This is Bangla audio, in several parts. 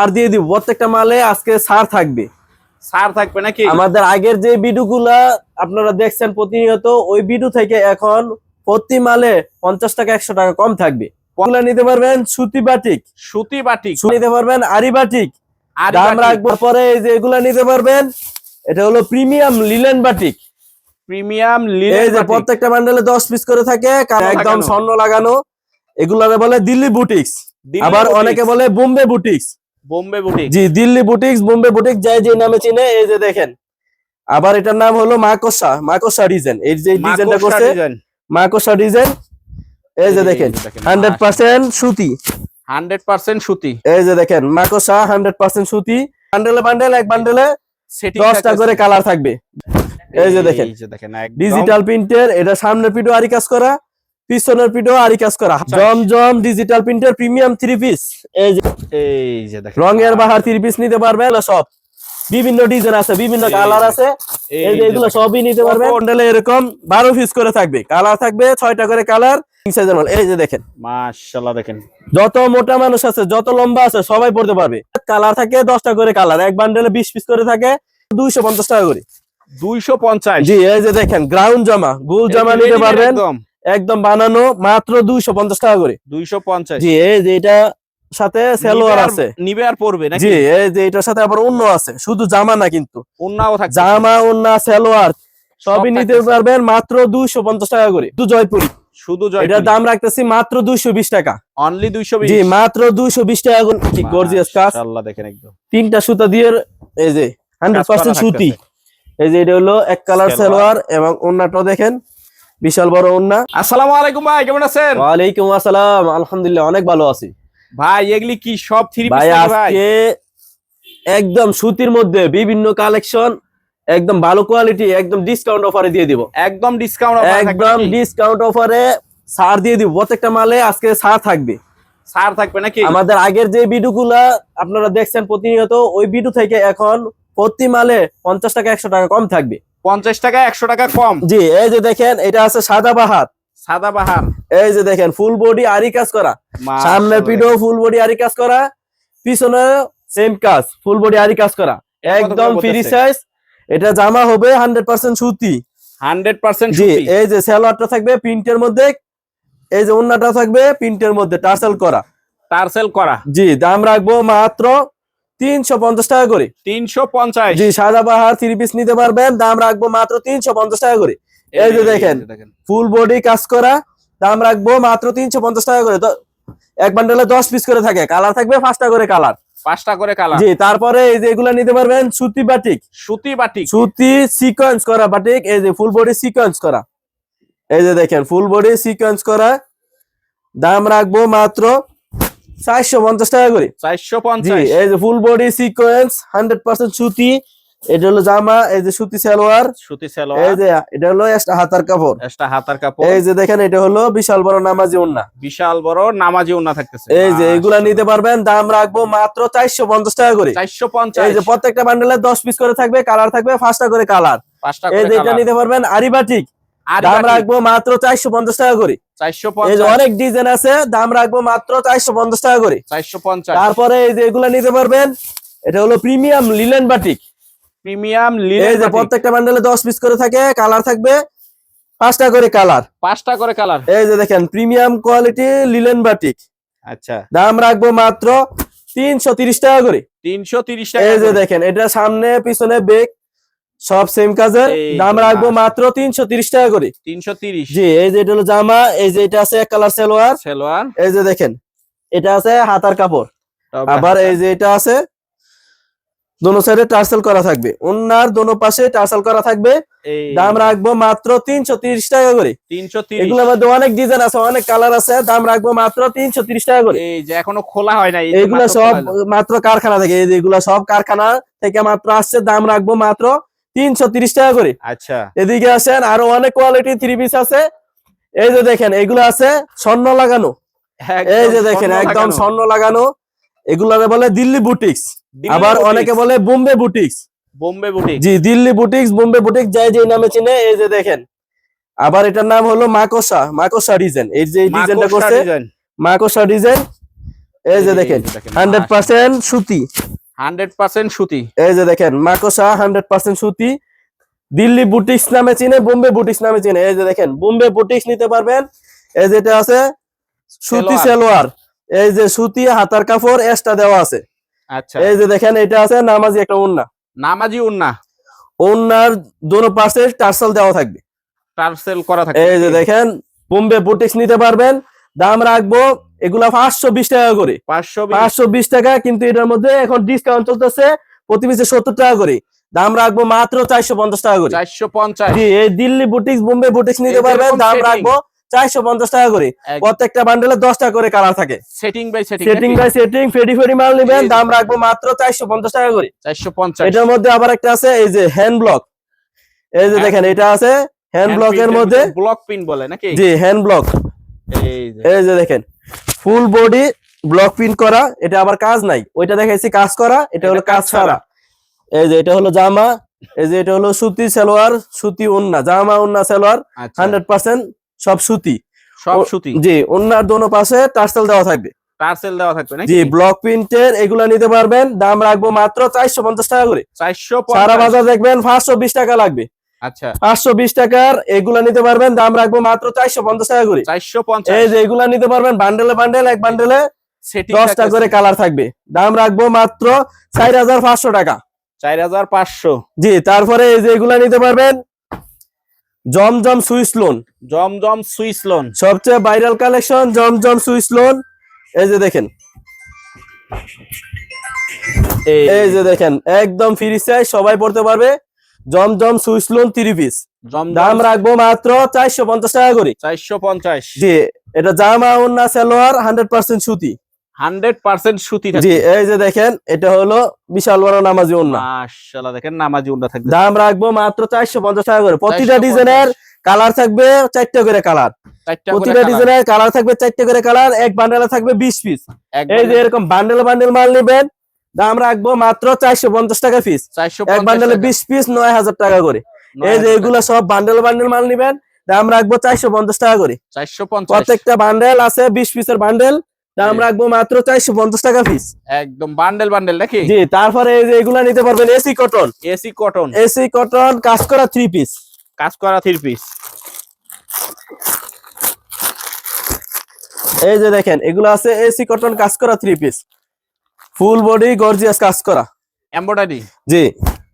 আর দিয়ে দিব। প্রত্যেকটা মালে আজকে সার থাকবে। সার থাকবে নাকি? আমাদের আগের যে ভিডিওগুলা আপনারা দেখছেন প্রতিনিয়ত ওই ভিডিও থেকে এখন প্রতি মালে পঞ্চাশ টাকা একশো টাকা কম থাকবে। নিতে পারবেন সুতি বাটিক। সুতি বাটিক। নিতে পারবেন আরি বাটিক। দাম রাখব। পরে এই যে এগুলা নিতে পারবেন এটা হলো প্রিমিয়াম লিলেন বাটিক। প্রিমিয়াম এই যে প্রত্যেকটা বান্ডেলে দশ পিস করে থাকে একদম স্বর্ণ লাগানো। এগুলারে বলে দিল্লি বুটিক্স। আবার অনেকে বলে বোম্বে বুটিক্স। বোম্বে বুটিক জি দিল্লি বুটিক্স বোম্বে বুটিক্স যাই যে নামে চিনে এই যে দেখেন। আবার এটার নাম হলো মাকসা মাকসা ডিজাইন। এই যে ডিজাইনটা করছে মাকসা ডিজাইন এই যে দেখেন হান্ড্রেড পার্সেন্ট সুতি। হান্ড্রেড পার্সেন্ট সুতি। এই যে দেখেন মাকসা হান্ড্রেড পার্সেন্ট সুতি। বান্ডেলে বান্ডেল এক বান্ডেলে Setting দশটা থাকতেছে। করে কালার থাকবে। এই যে দেখেন। এই যে দেখেন ডিজিটাল প্রিন্টের এটা সামনের পিঠো আরি কাজ করা। পিছনের পিঠো আরি কাজ করা। আচ্ছা। জমজম ডিজিটাল প্রিন্টের প্রিমিয়াম থ্রি পিস এই যে এই যে দেখেন। রঙের বাহার থ্রি পিস নিতে পারবে এগুলো সব। বিভিন্ন ডিজাইন আছে বিভিন্ন কালার আছে। এই যে এগুলো সবই নিতে পারবে মডেলে এরকম বারো পিস করে থাকবে। কালার থাকবে ছয়টা করে কালার সাইজের মাল এই যে দেখেন। মাশাআল্লাহ দেখেন। যত মোটা মানুষ আছে যত লম্বা আছে সবাই পড়তে পারবে। কালার থাকে দশটা করে কালার এক বান্ডেলে বিশ পিস করে থাকে দুইশো পঞ্চাশ টাকা করে। 250 জি এই যে দেখেন গ্রাউন্ড জামা। গুল জামা নিতে পারবেন। একদম। একদম বানানো মাত্র দুইশো পঞ্চাশ টাকা করে। 250 জি এই যে এটা সাথে সেলোয়ার আছে। নিবে আর পড়বে নাকি? জি এই যে এটার সাথে আবার অন্য আছে। শুধু জামা না কিন্তু। উন্নাও থাকবে। জামা ওন্না সেলোয়ার সবই নিতে পারবেন মাত্র দুইশো পঞ্চাশ টাকা করে। শুধু জয়পুরি। শুধু এটার দাম রাখতেছি মাত্র দুইশো বিশ টাকা। অনলি 220 জি মাত্র দুইশো বিশ টাকা কি গর্জিয়াস কাজ। মাশাআল্লাহ দেখেন একদম। তিনটা সুতা দিয়ে এই যে হান্ড্রেড পার্সেন্ট সুতি। এই যে এটা হলো এক কালার। সেলোয়ার। এবং অন্যটা দেখেন। বিশাল বড় ওন্না আসসালামু আলাইকুম ভাই কেমন আছেন? ওয়ালাইকুম আসসালাম আলহামদুলিল্লাহ অনেক ভালো আছি। ভাই এগুলি কি সব থ্রি ভাই পিস ভাই? আজকে একদম সুতির মধ্যে বিভিন্ন কালেকশন একদম ভালো কোয়ালিটি একদম ডিসকাউন্ট অফারে দিয়ে দিব। একদম ডিসকাউন্ট একদম ডিসকাউন্ট অফারে সার দিয়ে দিব। প্রত্যেকটা মালে আজকে সার থাকবে। সার থাকবে নাকি? আমাদের আগের যে ভিডিওগুলা আপনারা দেখছেন প্রতিনিয়ত ওই ভিডিও থেকে এখন প্রতি মালে পঞ্চাশ টাকা একশো টাকা কম থাকবে। 50 টাকা 100 টাকা কম। জি এই যে দেখেন এটা আছে সাদা বাহার। সাদা বাহার। এই যে দেখেন ফুল বডি আরি কাজ করা। সামনের পিঠো ফুল বডি আরি কাজ করা পিছনে সেম কাজ ফুল বডি আরি কাজ করা। একদম ফ্রি সাইজ এটা জামা হবে হান্ড্রেড পার্সেন্ট সুতি। 100% জি এই যে সালোয়ারটা থাকবে প্রিন্টের মধ্যে এই যে ওন্নাটা থাকবে প্রিন্টের মধ্যে টার্সেল করা। টার্সেল করা। জি দাম রাখব মাত্র তিনশো পঞ্চাশ টাকা করে। 350 জি সাদা বাহার থ্রি পিস নিতে পারবেন দাম রাখব মাত্র তিনশো পঞ্চাশ টাকা করে। এই যে দেখেন ফুল বডি কাজ করা দাম রাখব মাত্র তিনশো পঞ্চাশ টাকা করে। এক বান্ডেলে দশ পিস করে থাকে কালার থাকবে পাঁচটা করে কালার পাঁচটা করে কালার জি তারপরে এই যে এগুলা নিতে পারবেন সুতি বাটিক সুতি বাটিক সুতি সিকোয়েন্স করা বাটিক এই যে ফুল বডি সিকোয়েন্স করা। এই যে দেখেন ফুল বডি সিকোয়েন্স করা দাম রাখব মাত্র চারশো পঞ্চাশ টাকা করে। জি 450 এই যে full body sequence hundred percent সুতি এটা হলো জামা এই যে সুতি সালোয়ার সুতি এই যে এটা হলো একটা হাতার কাপড়। একটা হাতার কাপড়। এই যে দেখেন এটা হলো বিশাল বড় নামাজি ওন্না বিশাল বড় নামাজি ওন্না থাকতেছে। এই যে এগুলা নিতে পারবেন দাম রাখব মাত্র চারশো পঞ্চাশ টাকা করে। 450 এই যে প্রত্যেকটা বান্ডেলে দশ পিস করে থাকবে কালার থাকবে পাঁচটা করে কালার পাঁচটা এই যে এটা নিতে পারবেন আরিবাটিক আর দাম রাখব মাত্র চারশো পঞ্চাশ টাকা করে। এই যে 450 অনেক ডিজাইন আছে দাম রাখব মাত্র চারশো পঞ্চাশ টাকা করে। 450 তারপরে এই যে এগুলা নিতে পারবেন এটা হলো premium linen batik. Premium linen যে প্রত্যেকটা বান্ডেলে দশ পিস করে থাকে কালার থাকবে পাঁচটা করে কালার। পাঁচটা করে কালার। এই যে দেখেন প্রিমিয়াম কোয়ালিটি লিলেন বাটিক। আচ্ছা। দাম রাখব মাত্র তিনশো তিরিশ টাকা করে। 330 টাকা এই যে দেখেন এটা সামনে পিছনে বেগ সব সেম কাজের দাম রাখব মাত্র তিনশো তিরিশ টাকা করে। 330 জি এই যে এটা হলো জামা এই যে এটা আছে এক কালার সালোয়ার। সালোয়ার। এই যে দেখেন এটা আছে হাতার কাপড়। আবার এই যে এটা আছে দোনো সাইডে টার্সেল করা থাকবে। ওনার দোনো পাশে টার্সেল করা থাকবে। দাম রাখব মাত্র তিনশো তিরিশ টাকা করে। 330 এগুলোর মধ্যে অনেক ডিজাইন আছে অনেক কালার আছে। দাম রাখব মাত্র তিনশো তিরিশ টাকা করে। এই যে এখনও খোলা হয় এইগুলা মাত্র সব মাত্র কারখানা থেকে এই এগুলা সব কারখানা থেকে মাত্র আসছে। দাম রাখব মাত্র তিনশো তিরিশ টাকা করে। আচ্ছা। এদিকে আসেন আরও অনেক কোয়ালিটি থ্রি পিস আছে। এই যে দেখেন এগুলো আছে স্বর্ণ লাগানো। এই যে দেখেন একদম স্বর্ণ লাগানো। এগুলারে বলে দিল্লি বুটিক্স আবার অনেকে বলে বোম্বে বুটিক্স বোম্বে বুটিক জি দিল্লি বুটিক্স বোম্বে বুটিক্স যাই যে নামে চিনে এই যে দেখেন। আবার এটার নাম হলো মাকসা মাকসা ডিজাইন এই যে ডিজাইনটা করছে মাকসা ডিজাইন এই যে দেখেন হান্ড্রেড পার্সেন্ট সুতি। হান্ড্রেড পার্সেন্ট সুতি। এই যে দেখেন মাকোসা হান্ড্রেড পার্সেন্ট সুতি। দিল্লি বুটিক্স নামে চিনে বোম্বে বুটিক্স নামে চিনে। এই যে দেখেন বোম্বে বুটিক্স নিতে পারবেন। এই যেটা আছে সুতি সালোয়ার। এই যে সুতি হাতার কাপড় এক্সট্রা দেওয়া আছে। আচ্ছা। এই যে দেখেন এটা আছে নামাজি একটা উন্না। নামাজি উন্না। উন্নার দোনো পাশে টার্সাল দেওয়া থাকবে। টার্সেল করা থাকে এই যে দেখেন বোম্বে বুটিক্স নিতে পারবেন। দাম রাখব এগুলা পাঁচশো বিশ টাকা করে। পাঁচশো পাঁচশো বিশ টাকা কিন্তু এটার মধ্যে এখন ডিসকাউন্ট চলতেছে প্রতি পিসে সত্তর টাকা করে। দাম রাখব মাত্র চারশো পঞ্চাশ টাকা করে। চারশো পঞ্চাশ। জি এই দিল্লি বুটিক্স বোম্বে বুটিক্স নিতে পারবেন দাম রাখব চারশো পঞ্চাশ টাকা করে। প্রত্যেকটা বান্ডেলে দশ টাকা করে কালার থাকে। Setting by setting setting by setting ফেডি ফেডি মাল নেবেন দাম রাখব মাত্র চারশো পঞ্চাশ টাকা করে। চারশো পঞ্চাশ। এটার মধ্যে আবার একটা আছে এই যে হ্যান্ড ব্লক এই যে হ্যাঁ। দেখেন এটা আছে হ্যান্ড মধ্যে ব্লক পিন বলে নাকি? জি হ্যান্ড ব্লক এই যে। দেখেন ফুল বডি ব্লক প্রিন্ট করা এটা আবার কাজ নাই। ওইটা দেখাইছি কাজ করা এটা হলো কাজ ছাড়া। এই যে এটা হলো জামা এই যে এটা হলো সুতি সালোয়ার সুতি ওন্না জামা ওন্না সালোয়ার আচ্ছা। হান্ড্রেড পার্সেন্ট সব সুতি। সব সুতি। জি ওন্নার দোনো পাশে টার্সেল দেওয়া থাকবে। টার্সেল দেওয়া থাকবে নাকি? জি ব্লক প্রিন্টের এগুলা নিতে পারবেন। দাম রাখব মাত্র চারশো পঞ্চাশ টাকা করে। চারশো সারা পঞ্চাশ। বাজার দেখবেন পাঁচশো বিশ টাকা লাগবে। আচ্ছা। পাঁচশো বিশ টাকার এগুলা নিতে পারবেন দাম রাখব মাত্র চারশো পঞ্চাশ টাকা করে। চারশো পঞ্চাশ। এই যে এগুলা নিতে পারবেন বান্ডেলে বান্ডেল এক বান্ডেলে সেটিং দশটা করে কালার থাকবে। দাম রাখব মাত্র চার হাজার পাঁচশো টাকা। চার হাজার পাঁচশো। জি তারপরে এই যে এগুলা নিতে পারবেন Zamzam Swiss lawn. Zamzam Swiss lawn. সবচেয়ে viral collection Zamzam Swiss lawn. এই যে দেখেন। এই যে দেখেন একদম ফ্রি সাইজ সবাই পড়তে পারবে। Zamzam Swiss lawn three piece দাম রাখব মাত্র চারশো পঞ্চাশ টাকা করে। চারশো পঞ্চাশ। জি এটা জামা ওন্না সালোয়ার হান্ড্রেড পার্সেন্ট সুতি। হান্ড্রেড পার্সেন্ট সুতি জি এই যে দেখেন এটা হলো বিশাল বড় নামাজি ওন্না মাশাআল্লাহ দেখেন নামাজি উন্না থাকবে। দাম রাখব মাত্র চারশো পঞ্চাশ টাকা করে। প্রতিটা ডিজাইনের কালার থাকবে চারটে করে কালার। প্রতিটা ডিজাইনের কালার থাকবে চারটে করে কালার এক বান্ডেলে থাকবে বিশ পিস। এই যে এরকম বান্ডেল বান্ডেল মাল নেবেন দাম রাখব মাত্র চারশো পঞ্চাশ টাকা পিস এক বান্ডেলে বিশ পিস নয় হাজার টাকা করে। এই যে 9000 এগুলো সব বান্ডেল বান্ডেল মাল নিবেন দাম রাখব চারশো পঞ্চাশ টাকা করে। 450 প্রত্যেকটা বান্ডেল আছে বিশ পিসের বান্ডেল দাম রাখব মাত্র চারশো পঞ্চাশ টাকা পিস একদম বান্ডেল বান্ডেল নাকি? জি তারপরে এই যে এগুলা নিতে পারবেন AC cotton AC cotton AC cotton কাজ করা থ্রি পিস কাজ করা থ্রি পিস এই যে দেখেন এগুলো আছে এসি কটন কাজ করা three piece full body gorgeous কাজ করা। এমব্রয়ডারি জি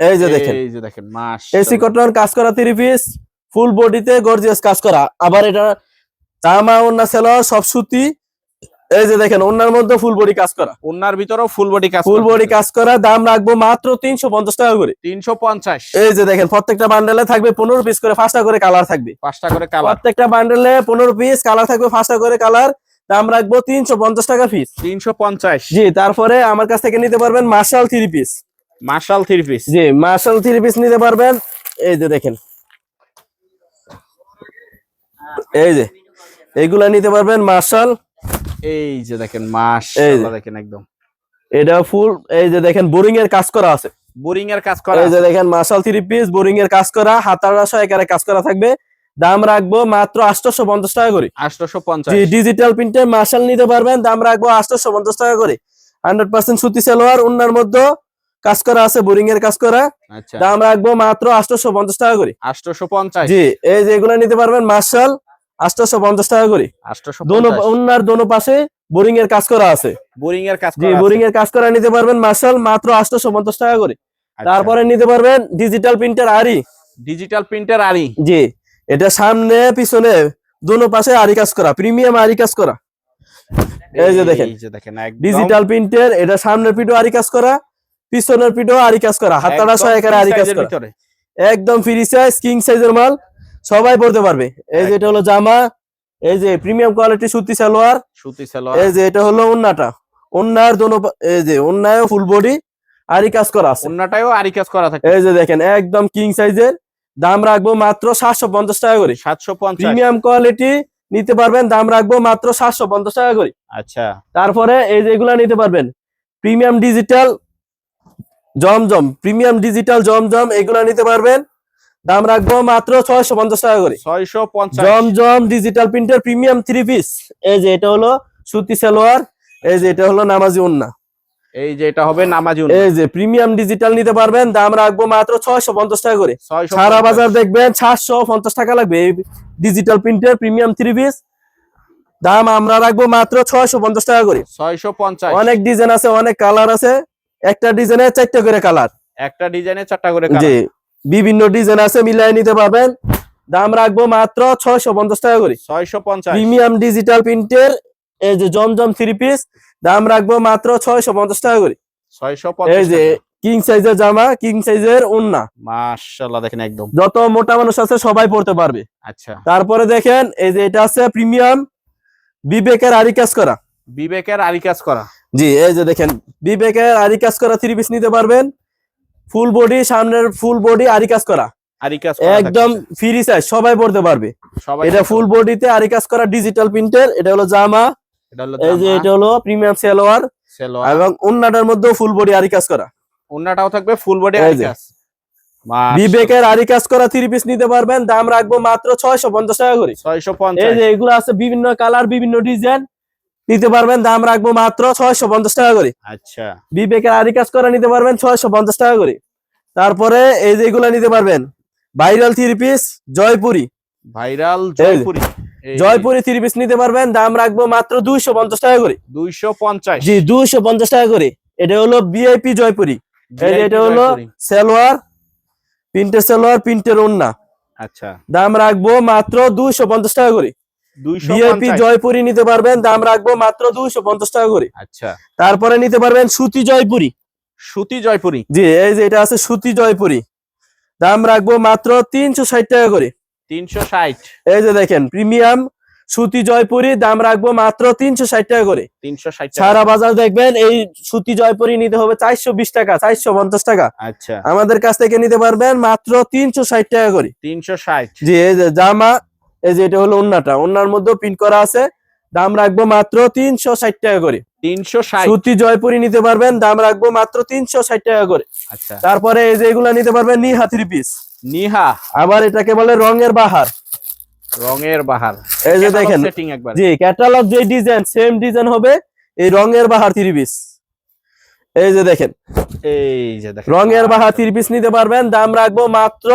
এই যে দেখেন। এই যে দেখেন মাস এসি কটন কাজ করা থ্রি পিস ফুল বডিতে গর্জিয়াস কাজ করা। আবার এটা জামা ওন্না সেলোয়ার সব সুতি এই যে দেখেন ওন্নার মধ্যে ফুল বডি কাজ করা। ওনার ভিতরেও ফুল বডি কাজ ফুল বডি কাজ করা দাম রাখব মাত্র তিনশো পঞ্চাশ টাকা করে। তিনশো পঞ্চাশ। এই যে দেখেন প্রত্যেকটা বান্ডেলে থাকবে পনেরো পিস করে পাঁচটা করে কালার থাকবে। পাঁচটা করে কালার প্রত্যেকটা বান্ডেলে পনেরো পিস কালার থাকবে পাঁচটা করে কালার দাম রাখব তিনশো পঞ্চাশ টাকা পিস তিনশো পঞ্চাশ। জি তারপরে আমার কাছ থেকে নিতে পারবেন marshal three piece marshal three piece জি মার্শাল থ্রি পিস নিতে পারবেন। এই যে দেখেন। এই যে এইগুলা নিতে পারবেন মার্শাল এই যে দেখেন মাস দেখেন একদম। এটা ফুল এই যে দেখেন বোরিং এর কাজ করা আছে। বোরিং এর কাজ করা এই যে দেখেন মার্শাল থ্রি পিস বোরিং এর কাজ করা হাতার একারে কাজ করা থাকবে। দাম রাখব মাত্র আটশোশো পঞ্চাশ টাকা করে। আটশোশো পঞ্চাশ। ডিজিটাল প্রিন্টে মার্শাল নিতে পারবেন দাম রাখব আটশোশো পঞ্চাশ টাকা করে। হান্ড্রেড পার্সেন্ট সুতি সালোয়ার উন্নার মধ্যে কাজ করা আছে বোরিং এর কাজ করা। আচ্ছা। দাম রাখব মাত্র আটশোশো পঞ্চাশ টাকা করে। আটশোশো পঞ্চাশ। জি এই যে এগুলা নিতে পারবেন মার্শাল আটশোশো পঞ্চাশ টাকা করে। আটশোশো দোনো পাশে বোরিং এর কাজ করা আছে। বোরিং এর কাজ জি বোরিং এর কাজ করা নিতে পারবেন মার্শাল মাত্র আটশোশো পঞ্চাশ টাকা করে। তারপরে নিতে পারবেন ডিজিটাল প্রিন্টার আরি ডিজিটাল প্রিন্টার আরি জি। এটা সামনে পিছনে দোনো পাশে আরি কাজ করা প্রিমিয়াম আরি কাজ করা। এই যে দেখেন এই যে দেখেন একদম ডিজিটাল প্রিন্টের এটা সামনের পিঠো আরি কাজ করা পিছনের পিঠো আরি কাজ করা হাতাটা সহায়কারে আরি কাজ করা। একদম ফ্রি সাইজ কিং সাইজের মাল সবাই পড়তে পারবে। এই যে এটা হলো জামা এই যে প্রিমিয়াম কোয়ালিটি সুতি সালোয়ার সুতি সালোয়ার। এই যে এটা হলো ওন্নাটা। ওন্নার দোনো এই যে ওন্নায় ফুল বডি আরি কাজ করা আছে। অন্যটাও আরি কাজ করা থাকে। এই যে দেখেন একদম কিং সাইজের দাম রাখব মাত্র সাতশো পঞ্চাশ টাকা করে। সাতশো পঞ্চাশ। প্রিমিয়াম কোয়ালিটি নিতে পারবেন দাম রাখব মাত্র সাতশো পঞ্চাশ টাকা করে। আচ্ছা। তারপরে এই যে এগুলা নিতে পারবেন প্রিমিয়াম ডিজিটাল জমজম প্রিমিয়াম ডিজিটাল জমজম এগুলা নিতে পারবেন দাম রাখব মাত্র ছয়শো পঞ্চাশ টাকা করে। ছয়শো পঞ্চাশ। জমজম digital printer premium three piece এই যে এটা হলো সুতি সালোয়ার এই যে এটা হলো নামাজি উন্না এই যে এটা হবে নামাজি এই যে প্রিমিয়াম ডিজিটাল নিতে পারবেন দাম রাখব মাত্র ছয়শো পঞ্চাশ টাকা করে। সারা বাজার দেখবেন টাকা লাগবে। এই ডিজিটাল প্রিন্টের প্রিমিয়াম থ্রি পিস দাম আমরা রাখব মাত্র ছয়শো পঞ্চাশ টাকা করে। ছয়শো পঞ্চাশ। অনেক ডিজাইন আছে অনেক কালার আছে। একটা ডিজাইনের চারটে করে কালার একটা ডিজাইনে চারটা করে জি বিভিন্ন ডিজাইন আছে মিলাই নিতে পারবেন। দাম রাখব মাত্র ছয়শো পঞ্চাশ টাকা করে। ছয়শো পঞ্চাশ। প্রিমিয়াম ডিজিটাল প্রিন্টের এই যে জমজম থ্রি পিস দাম রাখব মাত্র ছয়শো পঞ্চাশ টাকা করে। ছয়শো এই যে কিং সাইজের জামা কিং সাইজের ওন্না মাশাল্লাহ দেখেন একদম। যত মোটা মানুষ আছে সবাই পড়তে পারবে। আচ্ছা। তারপরে দেখেন এই যে এটা আছে প্রিমিয়াম বিবেকের আরি কাজ করা। বিবেকের আরি কাজ করা। জি এই যে দেখেন বিবেকের আরি কাজ করা থ্রি পিস নিতে পারবেন। ফুল বডি সামনের ফুল বডি আরি কাজ করা। আরি কাজ করা একদম ফ্রি সাইজ সবাই পড়তে পারবে। এটা ফুল বডিতে আরি কাজ করা ডিজিটাল প্রিন্টের এটা হলো জামা। এই যে এটা হলো প্রিমিয়াম সেলোয়ার এবং উন্নাটার মধ্যেও ফুল বডি আরি কাজ করা। ওন্নাটাও থাকবে ফুল বডি আরি কাজ। বিবেকের আরি কাজ করা থ্রি পিস নিতে পারবেন দাম রাখব মাত্র ছয়শো পঞ্চাশ টাকা করে। ছয়শো এই যে এগুলো আছে বিভিন্ন কালার বিভিন্ন ডিজাইন নিতে পারবেন দাম রাখব মাত্র ছয়শো পঞ্চাশ টাকা করে। আচ্ছা। বিবেকের আরি কাজ করা নিতে পারবেন ছয়শো পঞ্চাশ টাকা করে। তারপরে এই যে এগুলা নিতে পারবেন viral three piece Jaipuri. Viral Jaipuri. Jaipuri three piece নিতে পারবেন দাম রাখব মাত্র দুইশো পঞ্চাশ টাকা করে। দুইশো পঞ্চাশ। জি দুইশো পঞ্চাশ টাকা করে। এটা হলো বিআইপি জয়পুরি। এটা হলো সালোয়ার প্রিন্টের সালোয়ার প্রিন্টের ওন্না আচ্ছা। দাম রাখব মাত্র দুইশো পঞ্চাশ টাকা করে। বিআইপি জয়পুরি নিতে পারবেন দাম রাখব মাত্র দুইশো পঞ্চাশ টাকা করে। আচ্ছা। তারপরে নিতে পারবেন সুতি জয়পুরি। সুতি জয়পুরি। জি এই যে এটা আছে সুতি জয়পুরি। দাম রাখব মাত্র তিনশো ষাট টাকা করে। তিনশো ষাট। এই যে দেখেন প্রিমিয়াম সুতি জয়পুরি দাম রাখব মাত্র তিনশো ষাট টাকা করে। তিনশো ষাট সারা বাজার দেখবেন এই সুতি জয়পুরি নিতে হবে চারশো বিশ টাকা চারশো পঞ্চাশ টাকা। আচ্ছা। আমাদের কাছ থেকে নিতে পারবেন মাত্র তিনশো ষাট টাকা করে। তিনশো ষাট। জি এই যে জামা এই যে এটা হলো ওন্নাটা। ওন্নার মধ্যে প্রিন্ট করা আছে। দাম রাখব মাত্র তিনশো ষাট টাকা করে। তিনশো ষাট। সুতি জয়পুরি নিতে পারবেন দাম রাখব মাত্র তিনশো ষাট টাকা করে। আচ্ছা। তারপরে এই যে এগুলা নিতে পারবেন নিহা থ্রি পিস নিহা। আবার এটাকে বলে রঙের বাহার। রঙের বাহার। এই যে দেখেন জি ক্যাটালগ যে ডিজাইন সেম ডিজাইন হবে এই রঙের বাহার থ্রি পিস এই যে দেখেন এই যে দেখেন। রঙের বাহার থ্রি পিস নিতে পারবেন দাম রাখব মাত্র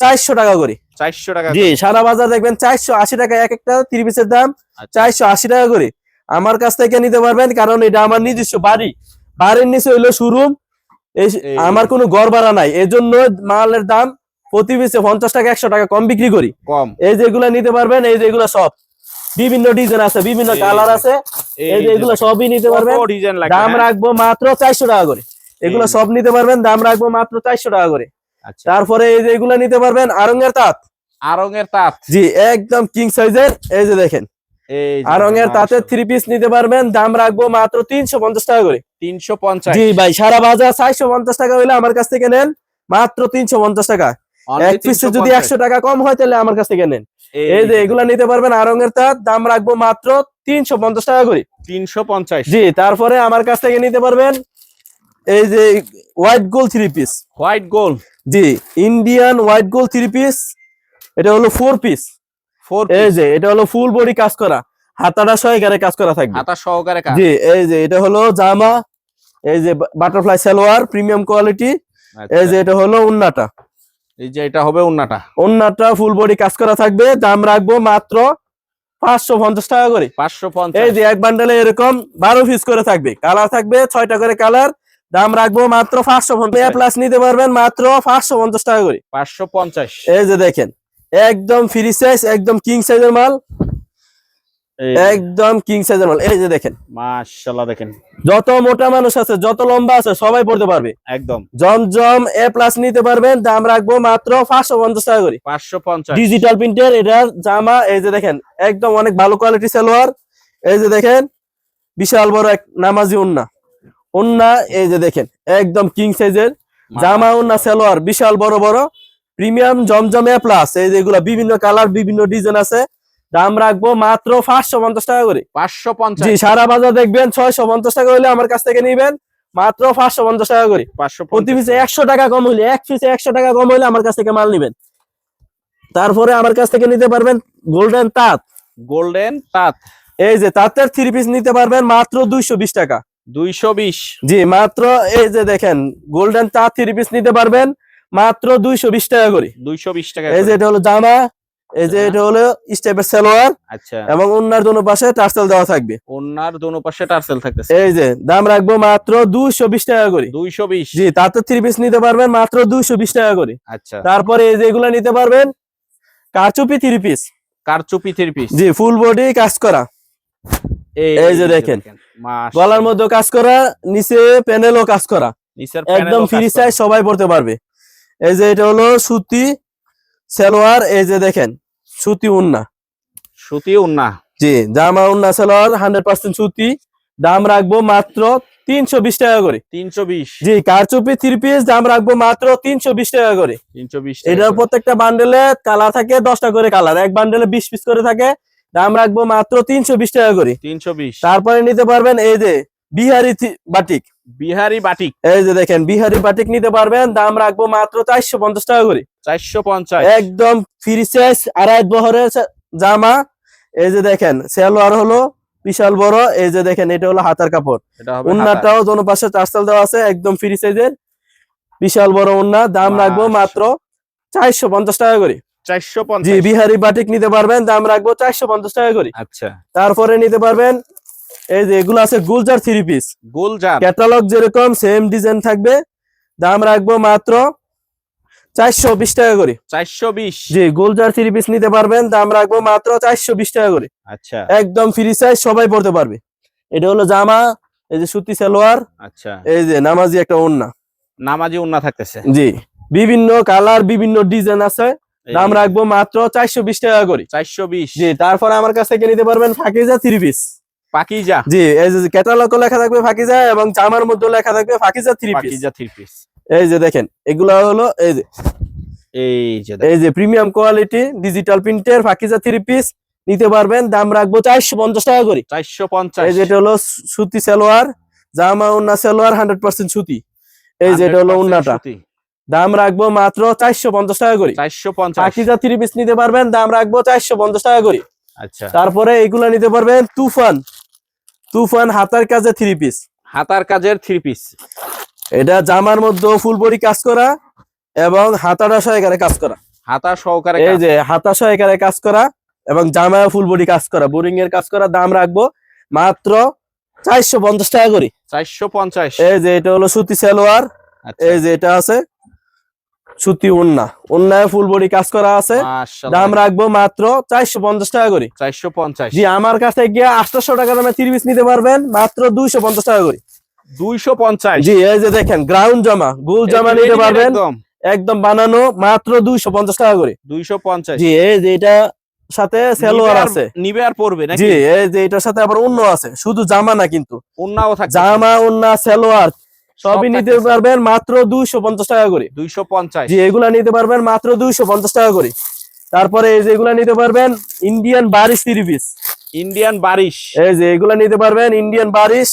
চারশো টাকা করে। চারশো টাকা জি সারা বাজার দেখবেন চারশো আশি টাকা এক একটা থ্রি পিসের দাম আচ্ছা, চারশো আশি টাকা করে। আমার কাছ থেকে নিতে পারবেন কারণ এটা আমার নিজস্ব বাড়ি। বাড়ির নিচে হইল শোরুম আমার কোনো ঘর ভাড়া নাই এজন্য মালের দাম প্রতি পিসে পঞ্চাশ টাকা একশো টাকা কম বিক্রি করি। কম। এই যেগুলা নিতে পারবেন এই যেগুলা সব। বিভিন্ন ডিজাইন আছে বিভিন্ন কালার আছে। এই যে এগুলো সবই নিতে পারবেন। দাম হ্যাঁ? রাখব মাত্র চারশো টাকা করে। এগুলো সব নিতে পারবেন দাম রাখব মাত্র চারশো টাকা করে। আচ্ছা। তারপরে এই যে এগুলা নিতে পারবেন আরঙ্গের তাঁত। আরঙের তাঁত। জি একদম কিং সাইজের এই যে দেখেন। আরঙ্গের মাশাআল্লাহ। থ্রি পিস নিতে পারবেন দাম রাখব মাত্র তিনশো পঞ্চাশ টাকা করে। তিনশো পঞ্চাশ। জি ভাই সারা বাজার চারশো পঞ্চাশ টাকা হইলে আমার কাছ থেকে নেন মাত্র তিনশো পঞ্চাশ টাকা। এক পিসে যদি একশো টাকা কম হয় তাহলে আমার কাছ থেকে নেন এই যে এগুলা নিতে পারবেন আরঙ্গের তাঁত দাম রাখব মাত্র তিনশো পঞ্চাশ টাকা করে। তিনশো পঞ্চাশ। জি তারপরে আমার কাছ থেকে নিতে পারবেন এই যে white gold three piece white gold জি Indian white gold three piece এটা হলো ফোর পিস ফোর এই যে এটা হলো ফুল বডি কাজ করা। হাতাটা সহকারে কাজ করা থাকবে। হাতা সহকারে কাজ। জি এই যে এটা হলো জামা এই যে বাটারফ্লাই সালোয়ার প্রিমিয়াম কোয়ালিটি আচ্ছা, এই যে এটা হলো উন্নাটা। এই যে এটা হবে ফুল বডি কাজ করা থাকবে দাম রাখব মাত্র পাঁচশো পঞ্চাশ টাকা করে। পাঁচশো এই পঞ্চাশ যে এক বান্ডেলে এরকম বারো পিস করে থাকবে। কালার থাকবে ছয়টা করে কালার দাম রাখব মাত্র পাঁচশো পঞ্চাশ। প্লাস নিতে পারবেন মাত্র পাঁচশো পঞ্চাশ টাকা করে। পাঁচশো পঞ্চাশ। এই যে দেখেন একদম ফ্রি সাইজ একদম কিং সাইজের মাল। একদম কিং সাইজের মাল। এই যে দেখেন। মাশাল্লাহ দেখেন। যত মোটা মানুষ আছে যত লম্বা আছে সবাই পড়তে পারবে। একদম। জমজম এ প্লাস নিতে পারবেন দাম রাখব মাত্র পাঁচশো পঞ্চাশ টাকা করে। পাঁচশো পঞ্চাশ। ডিজিটাল প্রিন্টের এটার জামা এই যে দেখেন একদম অনেক ভালো কোয়ালিটি সালোয়ার। এই যে দেখেন বিশাল বড় এক নামাজি উন্না উন্না এই যে দেখেন একদম কিং সাইজের জামা উন্না সালোয়ার বিশাল বড় বড়। প্রিমিয়াম জমজম এ প্লাস এই যেগুলো বিভিন্ন কালার বিভিন্ন ডিজাইন আছে। দাম রাখব মাত্র পাঁচশো পঞ্চাশ টাকা করে। পাঁচশো পঞ্চাশ। সারা বাজার দেখবেন ছয়শো পঞ্চাশ টাকা হলে আমার কাছ থেকে নিবেন মাত্র পাঁচশো পঞ্চাশ টাকা করে। পাঁচশো প্রতি পিসে একশো টাকা কম হইলে এক পিসে একশো টাকা কম হইলে আমার কাছ থেকে মাল নিবেন। তারপরে আমার কাছ থেকে নিতে পারবেন গোল্ডেন তাঁত। গোল্ডেন তাঁত। এই যে তাঁতের থ্রি পিস নিতে পারবেন মাত্র দুইশো বিশ টাকা। দুইশো বিশ। জি মাত্র এই যে দেখেন গোল্ডেন তাঁত থ্রি পিস নিতে পারবেন মাত্র দুইশো বিশ টাকা করে। দুইশো বিশ টাকা এই যে এটা হলো জামা এই যে এটা হলো স্টেপের সালোয়ার আচ্ছা। এবং অন্যার জন্য পাশে টার্সেল দেওয়া থাকবে। ওনার দোনো পাশে টার্সেল থাকতেছে। এই যে দাম রাখব মাত্র দুইশো বিশ টাকা করে। দুইশো বিশ। জি তাতে থ্রি পিস নিতে পারবেন মাত্র দুইশো বিশ টাকা করে। আচ্ছা। তারপরে এই যে এগুলা নিতে পারবেন কারচুপি থ্রি পিস কারচুপি থ্রি পিস জি ফুল বডি কাজ করা। এই যে দেখেন। গলার মধ্যে কাজ করা নিচে প্যানেলও কাজ করা। একদম ফ্রি সাইজ সবাই পড়তে পারবে। এই যে এটা হলো সুতি সালোয়ার এই যে দেখেন। সুতি উন্না। সুতি উন্না। জি জামা উন্না সালোয়ার হান্ড্রেড পার্সেন্ট সুতি। দাম রাখব মাত্র তিনশো বিশ টাকা করে। তিনশো বিশ। জি কারচুপি থ্রি পিস দাম রাখব মাত্র তিনশো বিশ টাকা করে। তিনশো বিশ এটার প্রত্যেকটা বান্ডেলে কালার থাকে দশটা করে কালার এক বান্ডেলে বিশ পিস করে থাকে। দাম রাখব মাত্র তিনশো বিশ টাকা করে। তিনশো বিশ। তারপরে নিতে পারবেন এই যে বিহারি বাটিক। বিহারি বাটিক। এই যে দেখেন বিহারি বাটিক নিতে পারবেন দাম রাখব মাত্র চারশো পঞ্চাশ টাকা করে। একদম ফ্রি সাইজ আড়াই বহরের জামা। এই যে দেখেন সালোয়ার হলো বিশাল বড়। এই যে দেখেন এটা হলো হাতার কাপড়। উন্নাটাও দোনো পাশে দেওয়া আছে একদম ফ্রি সাইজের বিশাল বড় উন্না দাম রাখব মাত্র চারশো পঞ্চাশ টাকা করে। চারশো জি বিহারি বাটিক নিতে পারবেন দাম রাখব চারশো পঞ্চাশ টাকা করে। আচ্ছা। তারপরে নিতে পারবেন এই যে এগুলো আছে Gulzar three piece Gulzar. Catalogue যেরকম সেম ডিজাইন থাকবে। দাম রাখব মাত্র চারশো বিশ টাকা করে। চারশো বিশ? জি গুলজার থ্রি পিস নিতে পারবেন দাম রাখব মাত্র চারশো বিশ টাকা করে। আচ্ছা। একদম ফ্রি সাইজ সবাই পড়তে পারবে। এটা হলো জামা এই যে সুতি সালোয়ার আচ্ছা। এই যে নামাজি একটা ওন্না নামাজি উন্না থাকতেছে? জি বিভিন্ন কালার বিভিন্ন ডিজাইন আছে। দাম রাখব মাত্র চারশো বিশ টাকা করে। চারশো বিশ। জি তারপরে আমার কাছ থেকে নিতে পারবেন ফাকিজা থ্রি পিস পাকিজা জি এই যে ক্যাটালগও লেখা থাকবে ফাকিজা এবং জামার মধ্যে লেখা থাকবে Pakeezah three piece three piece এই যে দেখেন এগুলা হলো এই যে এই যে এই যে প্রিমিয়াম কোয়ালিটি ডিজিটাল প্রিন্টের ফাকিজা থ্রি পিস নিতে পারবেন দাম রাখব চারশো পঞ্চাশ টাকা করে। চারশো পঞ্চাশ। এই যে এটা হলো সুতি সালোয়ার জামা উন্না সালোয়ার হান্ড্রেড পার্সেন্ট সুতি। এই যে এটা হলো উন্নাটা দাম রাখব মাত্র চারশো পঞ্চাশ টাকা করে। চারশো পঞ্চাশ। ফাকিজা থ্রি পিস নিতে পারবেন দাম রাখব চারশো পঞ্চাশ টাকা করে। আচ্ছা। তারপরে এগুলা নিতে পারবেন তুফান। তুফান হাতার কাজে থ্রি পিস হাতার কাজের থ্রি পিস এটা জামার মধ্যে ফুল বডি কাজ করা এবং হাতাটা সহকারে কাজ করা। হাতা সহকারে এই যে হাতা সহকারে কাজ করা এবং জামায় ফুল বডি কাজ করা। বোরিং এর কাজ করা দাম রাখব মাত্র চারশো পঞ্চাশ টাকা করে। চারশো পঞ্চাশ। এই যে এটা হলো সুতি সালোয়ার। আচ্ছা, এই যে এটা আছে সুতি উন্না উন্নায় ফুল বডি কাজ করা আছে। দাম রাখব মাত্র চারশো পঞ্চাশ টাকা করে। চারশো পঞ্চাশ। জি আমার কাছে গিয়ে আটশো টাকা দামে পিস নিতে পারবেন মাত্র দুইশো পঞ্চাশ টাকা করে। দুইশো পঞ্চাশ। জি এই যে দেখেন গ্রাউন্ড জামা গোল জামা নিতে পারবেন। একদম। বানানো মাত্র দুইশো পঞ্চাশ টাকা করে। দুইশো পঞ্চাশ। জি এই যে এটা সাথে সালোয়ার আছে। নিবে আর নাকি? জি এই যে এটার সাথে আবার অন্য আছে শুধু জামা না কিন্তু। উন্নাও থাকবে। জামা অন্য সালোয়ার সবই নিতে পারবেন মাত্র দুইশো পঞ্চাশ টাকা করে। দুইশো পঞ্চাশ। জি এগুলা নিতে পারবেন মাত্র দুইশো পঞ্চাশ টাকা করে। তারপরে এই যে এগুলা নিতে পারবেন ইন্ডিয়ান বারিশ থ্রি পিস ইন্ডিয়ান বারিশ এই যে এগুলা নিতে পারবেন ইন্ডিয়ান বারিশ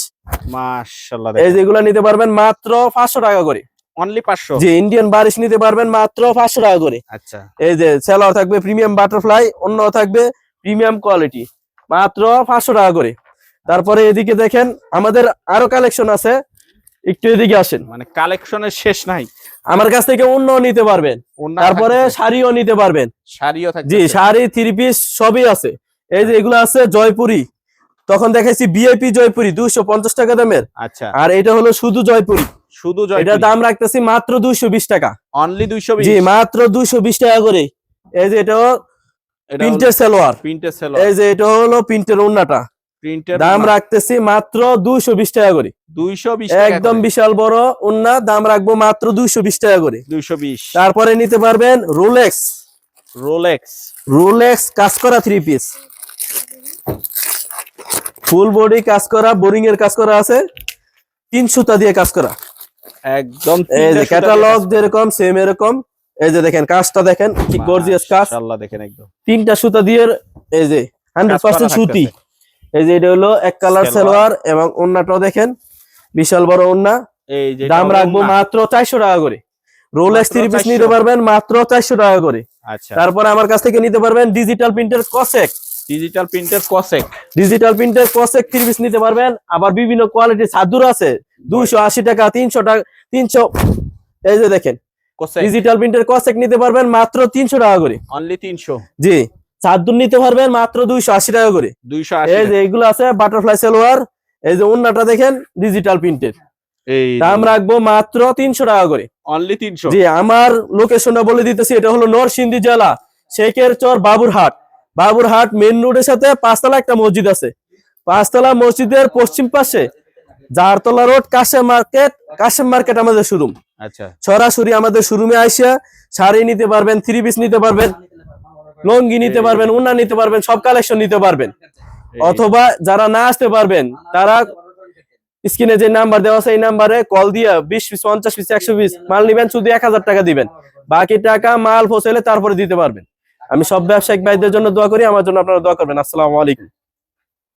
মাশাল্লাহ এই যে এগুলা নিতে পারবেন মাত্র পাঁচশো টাকা করে। অনলি পাঁচশো? জি ইন্ডিয়ান বারিশ নিতে পারবেন মাত্র পাঁচশো টাকা করে। আচ্ছা। এই যে সেলার থাকবে প্রিমিয়াম বাটারফ্লাই অন্য থাকবে প্রিমিয়াম কোয়ালিটি মাত্র পাঁচশো টাকা করে। তারপরে এদিকে দেখেন আমাদের আরও কালেকশন আছে। একটু এদিকে আসেন। মানে কালেকশনের শেষ নাই? আমার কাছ থেকে অন্য নিতে পারবেন। তারপরে শাড়িও নিতে পারবেন। শাড়িও থাকবে। জি শাড়ি থ্রি পিস সবই আছে। এই যে এগুলো আছে জয়পুরি। তখন দেখাইছি বিআইপি জয়পুরি দুইশো পঞ্চাশ টাকা দামের। আচ্ছা। আর এটা হলো শুধু জয়পুরি। শুধু এটার দাম রাখতেছি মাত্র দুইশো বিশ টাকা। অনলি দুইশো জি মাত্র দুইশো বিশ টাকা করে। এই যে এটা প্রিন্টের সালোয়ার। প্রিন্টের সেল এই যে এটা হলো প্রিন্টের ওন্নাটা প্রিন্টের দাম রাখতেছি মাত্র দুইশো বিশ টাকা করে। দুইশো বিশ একদম বিশাল বড় ওন্না দাম রাখব মাত্র দুইশো বিশ টাকা করে। দুইশো বিশ। তারপরে নিতে পারবেন রোলেক্স রোলেক্স রোলেক্স কাজ করা থ্রি পিস ফুল বডি কাজ করা বোরিং এর কাজ করা আছে। তিন সুতা দিয়ে কাজ করা। একদম এই যে ক্যাটালগ যেরকম সেম এরকম। এই যে দেখেন কাজটা দেখেন কি গর্জিয়াস কাজ। আল্লাহ দেখেন একদম। তিনটা সুতা দিয়ে এই যে হান্ড্রেড পার্সেন্ট সুতি। এই যে এটা হলো এক কালার সালোয়ার। এবং ওন্নাটাও দেখেন বিশাল বড় ওন্না। এই যে দাম রাখব মাত্র চারশো টাকা করে। রোলেক্স থ্রি পিস নিতে পারবেন মাত্র চারশো টাকা করে। আচ্ছা। তারপরে আমার কাছ থেকে নিতে পারবেন ডিজিটাল প্রিন্টের কসেক ডিজিটাল প্রিন্টের কসেক ডিজিটাল প্রিন্টের কসেক থ্রি পিস নিতে পারবেন। আবার বিভিন্ন কোয়ালিটির চাদর আছে। দুইশো আশি টাকা তিনশো টাকা তিনশো এই যে দেখেন। ডিজিটাল প্রিন্টের কসেক নিতে পারবেন মাত্র তিনশো টাকা করে। অনলি তিনশো। জি চাদর নিতে পারবেন মাত্র দুইশো আশি টাকা করে। দুইশো এই যে এইগুলো আছে বাটারফ্লাই সালোয়ার এই যে উন্নাটা দেখেন ডিজিটাল প্রিন্টের এই দাম রাখব মাত্র তিনশো টাকা করে। অনলি তিনশো। জি আমার লোকেশনটা বলে দিতেছি এটা হলো নরসিংদী জেলা শেখের চর বাবুরহাট। বাবুরহাট মেন রোডের সাথে পাঁচতলা একটা মসজিদ আছে। পাঁচতলা মসজিদের পশ্চিম পাশে জারতলা road Kashem market Kashem market আমাদের শোরুম আচ্ছা। সরাসরি আমাদের শোরুমে আইসা শাড়ি নিতে পারবেন থ্রি পিস নিতে পারবেন লঙ্গি নিতে পারবেন উন্না নিতে পারবেন সব কালেকশন নিতে পারবেন। অথবা যারা না আসতে পারবেন তারা স্ক্রিনে যে নাম্বার দেওয়া আছে এই নাম্বারে কল দিয়ে বিশ পিস পঞ্চাশ পিস একশো পিস মাল নিবেন শুধু এক হাজার টাকা দিবেন। বাকি টাকা মাল ফসলে তারপরে দিতে পারবেন। আমি সব ব্যবসায়িক ভাইদের জন্য দোয়া করি আমার জন্য আপনারা দোয়া করবেন। আসসালামু আলাইকুম।